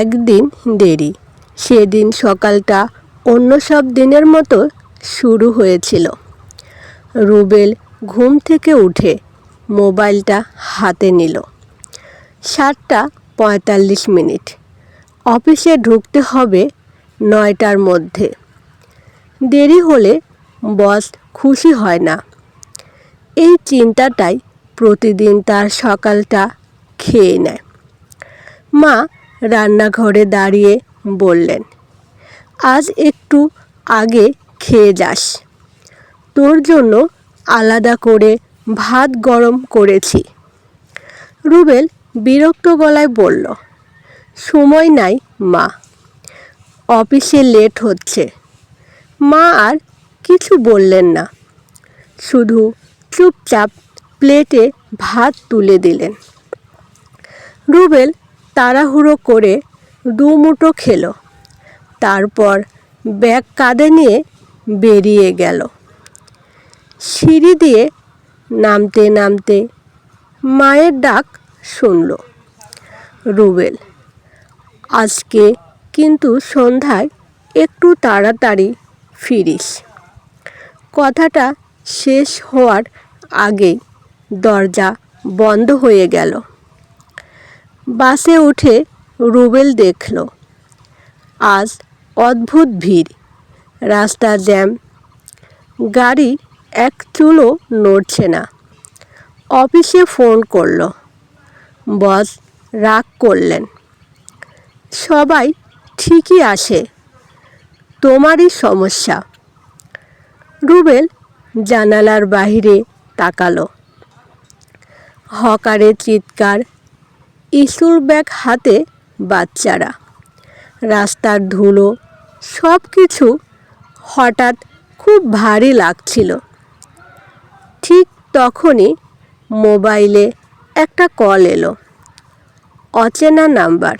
একদিন দেরি। সেদিন সকালটা অন্য সব দিনের মতো শুরু হয়েছিল। রুবেল ঘুম থেকে উঠে মোবাইলটা হাতে নিল। সাতটা পঁয়তাল্লিশ মিনিট। অফিসে ঢুকতে হবে নয়টার মধ্যে। দেরি হলে বস খুশি হয় না। এই চিন্তাটাই প্রতিদিন তার সকালটা খেয়ে নেয়। মা রান্নাঘরে দাঁড়িয়ে বললেন, আজ একটু আগে খেয়ে যাস। তোর জন্য আলাদা করে ভাত গরম করেছি। রুবেল বিরক্ত গলায় বলল, সময় নাই, মা। অফিসে লেট হচ্ছে। মা আর কিছু বললেন না। শুধু চুপচাপ প্লেটে ভাত তুলে দিলেন। রুবেল তাড়াহুড়ো করে দু মুঠো খেলো। তারপর ব্যাগ কাঁধে নিয়ে বেরিয়ে গেল। সিঁড়ি দিয়ে নামতে নামতে মায়ের ডাক শুনল। রুবেল, আজকে কিন্তু সন্ধ্যায় একটু তাড়াতাড়ি ফিরিস। কথাটা শেষ হওয়ার আগেই দরজা বন্ধ হয়ে গেল। বাসে উঠে রুবেল দেখল। আজ অদ্ভুত ভিড়। রাস্তা জ্যাম। গাড়ি এক চুলো নড়ছে না। অফিসে ফোন করল। বস রাগ করলেন। সবাই ঠিকই আসে। তোমারই সমস্যা। রুবেল জানালার বাইরে তাকালো। হকারের চিৎকার স্কুল ব্যাগ হাতে বাচ্চারা। রাস্তার ধুলো সব কিছু হঠাৎ খুব ভারী লাগছিল। ঠিক তখনই মোবাইলে একটা কল এলো। অচেনা নাম্বার।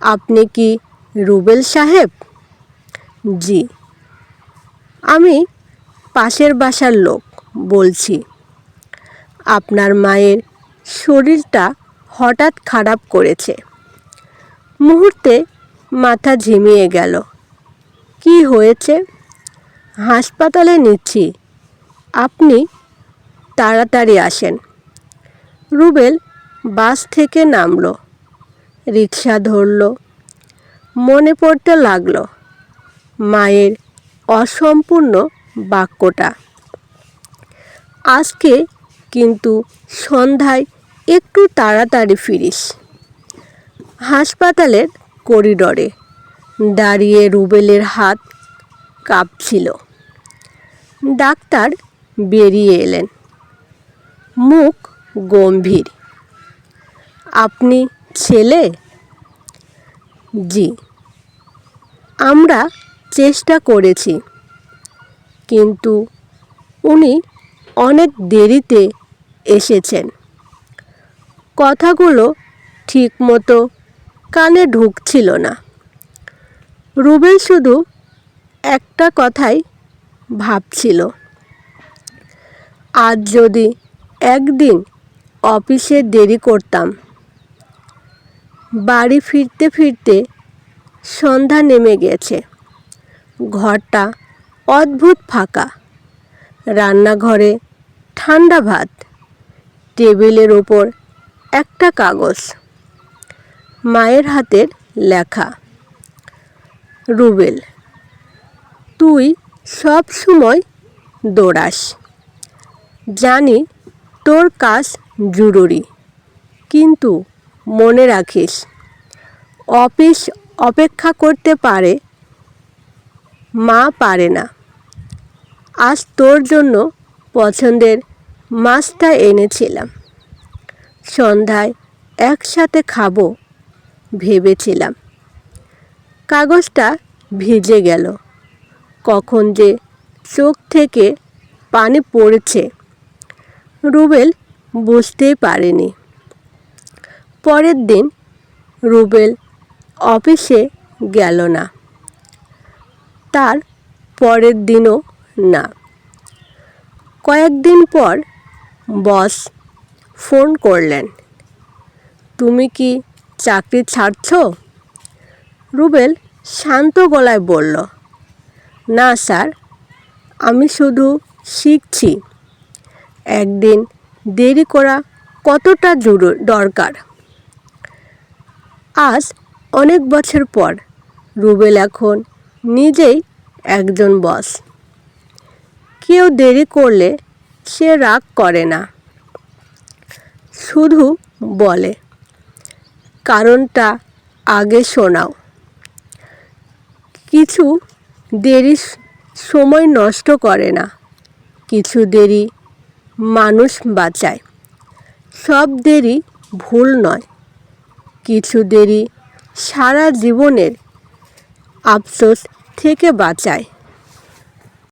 আপনি কি রুবেল সাহেব? জি। আমি পাশের বাসার লোক, বলছি। আপনার মায়ের শরীরটা হঠাৎ খারাপ করেছে। মুহূর্তে মাথা ঝিমিয়ে গেল। কি হয়েছে? হাসপাতালে নিচ্ছি। আপনি তাড়াতাড়ি আসেন। রুবেল বাস থেকে নামল। রিক্সা ধরল। মনে পড়তে লাগল, মায়ের অসম্পূর্ণ বাক্যটা। আজকে কিন্তু সন্ধ্যায় একটু তাড়াতাড়ি ফিরিস। হাসপাতালের করিডরে দাঁড়িয়ে রুবেলের হাত কাঁপছিল। ডাক্তার বেরিয়ে এলেন। মুখ গম্ভীর। আপনি ছেলে? জি। আমরা চেষ্টা করেছি। কিন্তু উনি অনেক দেরিতে এসেছেন। কথাগুলো ঠিকমতো কানে ঢুকছিল না। রুবেল শুধু একটা কথাই ভাবছিল। আজ যদি একদিন অফিসে দেরি করতাম, বাড়ি ফিরতে ফিরতে সন্ধ্যা নেমে গেছে। ঘরটা অদ্ভুত ফাঁকা। রান্নাঘরে ঠান্ডা ভাত, টেবিলের ওপর একটা কাগজ। মায়ের হাতের লেখা। রুবেল, তুই সব সময় দৌড়াস। জানি তোর কাজ জরুরি, কিন্তু মনে রাখিস, অফিস অপেক্ষা করতে পারে, মা পারে না। আজ তোর জন্য পছন্দের মাছটা এনেছিলাম। সন্ধ্যায় একসাথে খাব, ভেবেছিলাম। কাগজটা ভিজে গেল। কখন যে চোখ থেকে পানি পড়েছে, রুবেল বুঝতেই পারেনি। পরের দিন রুবেল অফিসে গেল না। তার পরের দিনও না। কয়েকদিন পর বস ফোন করলেন। তুমি কি চাকরি ছাড়ছ? রুবেল শান্ত গলায় বলল, না স্যার, আমি শুধু শিখছি। একদিন দেরি করা কতটা জরুর দরকার? আজ অনেক বছর পর রুবেল এখন নিজেই একজন বস। কেউ দেরি করলে সে রাগ করে না। শুধু বলে। কারণটা আগে শোনাও। কিছু দেরি সময় নষ্ট করে না। কিছু দেরি মানুষ বাঁচায়। সব দেরি ভুল নয়। কিছু দেরি সারা জীবনের আফসোস থেকে বাঁচায়।